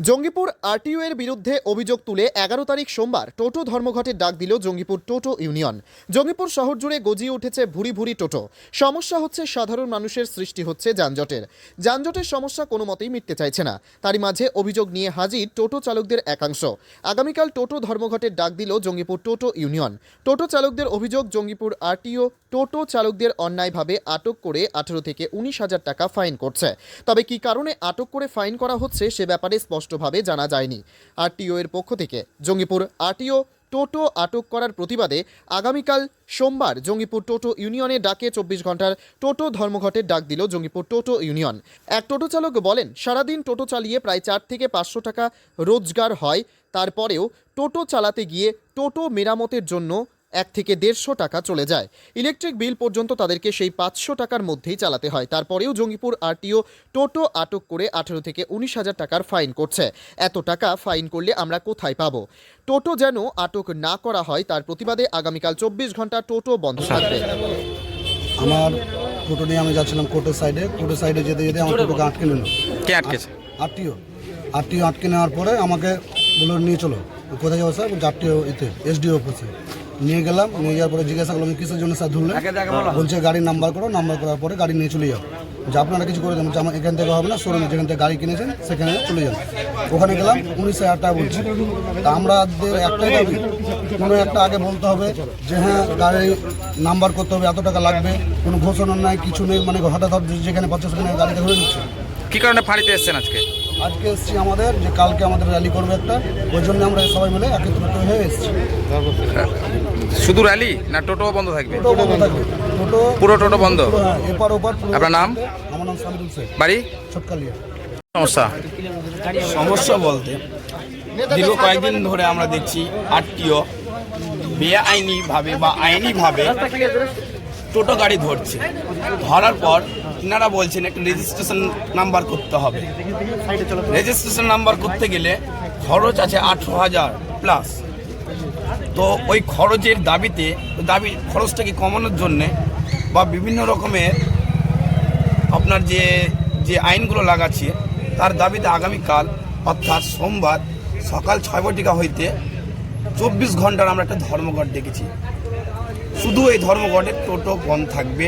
Jangipur RTO এর বিরুদ্ধে অভিযোগ তুলে এগারো তারিখ সোমবার টোটো ধর্মঘটের ডাক দিল জঙ্গিপুর টোটো ইউনিয়ন। জঙ্গিপুর শহর জুড়ে গজিয়ে উঠেছে ভুরি ভুরি টোটো। সমস্যা হচ্ছে সাধারণ মানুষের সৃষ্টি হচ্ছে যানজটের। যানজটের সমস্যা কোনো মতেই মিটতে চাইছে না। তারই মাঝে অভিযোগ নিয়ে হাজির টোটো চালকদের একাংশ। আগামীকাল টোটো ধর্মঘটের ডাক দিল জঙ্গিপুর টোটো ইউনিয়ন। টোটো চালকদের অভিযোগ, জঙ্গিপুর আরটিও টোটো চালকদের অন্যায়ভাবে আটক করে আঠেরো থেকে উনিশ হাজার টাকা ফাইন করছে। তবে কি কারণে আটক করে ফাইন করা হচ্ছে সে ব্যাপারে স্পষ্টভাবে জানা যায়নি। আরটিও এর পক্ষ থেকে, জঙ্গিপুর আরটিও টোটো আটক করার প্রতিবাদে আগামীকাল সোমবার জঙ্গিপুর টোটো ইউনিয়নে ডাকে চব্বিশ ঘণ্টার টোটো ধর্মঘটের ডাক দিল জঙ্গিপুর টোটো ইউনিয়ন। এক টোটো চালক বলেন, সারাদিন টোটো চালিয়ে প্রায় চার থেকে পাঁচশো টাকা রোজগার হয়, তারপরেও টোটো চালাতে গিয়ে টোটো মেরামতের জন্য এক থেকে দেড়শো টাকা চলে যায়। ইলেকট্রিক বিল পর্যন্ত তাদেরকে সেই পাঁচশো টাকার মধ্যেই চালাতে হয়। তারপরেও জঙ্গিপুর আরটিও টোটো আটক করে আঠেরো থেকে উনিশ হাজার টাকার ফাইন করছে। এত টাকা ফাইন করলে আমরা কোথায় পাবো? টোটো যেন আটক না করা হয় তার প্রতিবাদে আগামীকাল চব্বিশ ঘণ্টা টোটো বন্ধ থাকবে। আমার টোটো নিয়ে আমি যাচ্ছিলাম কোর্টের সাইডে কোর্টের সাইডে যেতে যেতে আমার টোটোকে আটকে নিল। কে আটকেছে? আরটিও। আরটিও আটকে নেওয়ার পরে আমাকে বলল নিয়ে চলো। কোথায় যাব স্যার? আরটিও এতে এসডিও অফিসে। নিয়ে গেলাম নিয়ে যাওয়ার পরে জিজ্ঞাসা করলাম কিসের জন্য স্যার ধরলেন? বলছে গাড়ির নাম্বার করো নাম্বার করার পরে গাড়ি নিয়ে চলে যাও। যে আপনারা কিছু করে দেন বলছে আমার এখান থেকে হবে না শোরুমে যেখান থেকে গাড়ি কিনেছেন সেখানে চলে যান। ওখানে গেলাম উনিশ হাজার টাকা বলছে। তা আমাদের একটাই দাবি কোনো একটা আগে বলতে হবে যে হ্যাঁ গাড়ি নাম্বার করতে হবে এত টাকা লাগবে কোনো ঘোষণা নাই কিছু নেই মানে হঠাৎ হঠাৎ যেখানে পাচ্ছে সেখানে গাড়িটা ধরে নিচ্ছে। কি কারণে ফাঁড়িতে এসেছেন আজকে? আজকে এসছি আমাদের যে কালকে আমাদের র্যালি করবে একটা ওই জন্য আমরা সবাই মিলে একত্রিত হয়ে এসছি। শুধু র্যালি না টোটো বন্ধ থাকবে? টোটো বন্ধ থাকবে। টোটো পুরো টোটো বন্ধ? হ্যাঁ, এপার ওপার আপনার নাম? আমার নাম সামিরুল শেখ। বাড়ি? ছোটকালিয়া। সমস্যা? সমস্যা বলতে দীর্ঘ কয়েকদিন ধরে আমরা দেখছি আরটিও বেআইনিভাবে বা আইনিভাবে টোটো গাড়ি ধরছে। ধরার পর ইনারা বলছেন একটা রেজিস্ট্রেশন নাম্বার করতে হবে। রেজিস্ট্রেশন নাম্বার করতে গেলে খরচ আছে আঠেরো হাজার প্লাস তো ওই খরচের দাবিতে, দাবি খরচটাকে কমানোর জন্যে বা বিভিন্ন রকমের আপনার যে যে আইনগুলো লাগাচ্ছে, তার দাবিতে আগামীকাল অর্থাৎ সোমবার সকাল ছয় বটিকা হইতে চব্বিশ ঘণ্টার আমরা একটা ধর্মঘট ডেকেছি শুধু এই ধর্মঘটে টোটো বন্ধ থাকবে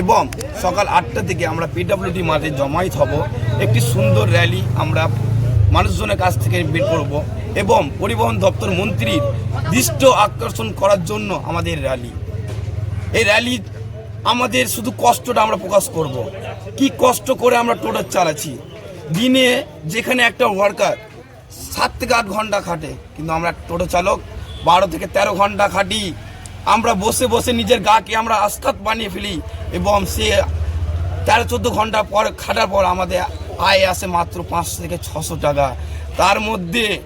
এবং সকাল আটটা থেকে আমরা পিডাব্লিউডি মাঠে জমায়েত হব। একটি সুন্দর র্যালি আমরা মানুষজনের কাছ থেকে বের করব এবং পরিবহন দপ্তর মন্ত্রীর দৃষ্ট আকর্ষণ করার জন্য আমাদের র্যালি এই র্যালি আমাদের শুধু কষ্টটা আমরা প্রকাশ করব। কি কষ্ট করে আমরা টোটো চালাচ্ছি? দিনে যেখানে একটা ওয়ার্কার সাত থেকে আট ঘণ্টা খাটে, কিন্তু আমরা টোটো চালক বারো থেকে তেরো ঘণ্টা খাটি। আমরা বসে বসে নিজের গাকে আমরা আস্তাত বানিয়ে ফেলি। এবং সে তেরো চোদ্দ ঘণ্টা পর খাটার পর আমাদের আয় আসে মাত্র পাঁচশো থেকে ছশো টাকা। তার মধ্যে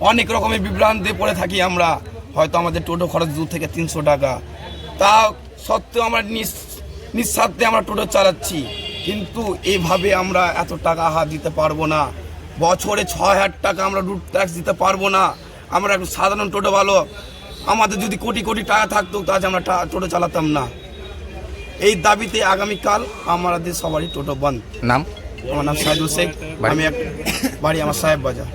অনেক রকমের বিভ্রান্তে পড়ে থাকি আমরা। হয়তো আমাদের টোটো খরচ দু থেকে তিনশো টাকা। তা সত্ত্বেও আমরা নিস- নিঃস্বার্থে আমরা টোটো চালাচ্ছি। কিন্তু এভাবে আমরা এত টাকা হাত দিতে পারব না। বছরে ছ হাজার টাকা আমরা রুট ট্যাক্স দিতে পারব না। আমরা একটু সাধারণ টোটো ভালো আমাদের যদি কোটি কোটি টাকা থাকতো, তাহলে আমরা টোটো চালাতাম না। এই দাবিতে আগামীকাল আমাদের সবারই টোটো বন্ধ। নাম? আমার নাম সাইদুল শেখ। আমি বাড়ি আমার সাহেব বাজার।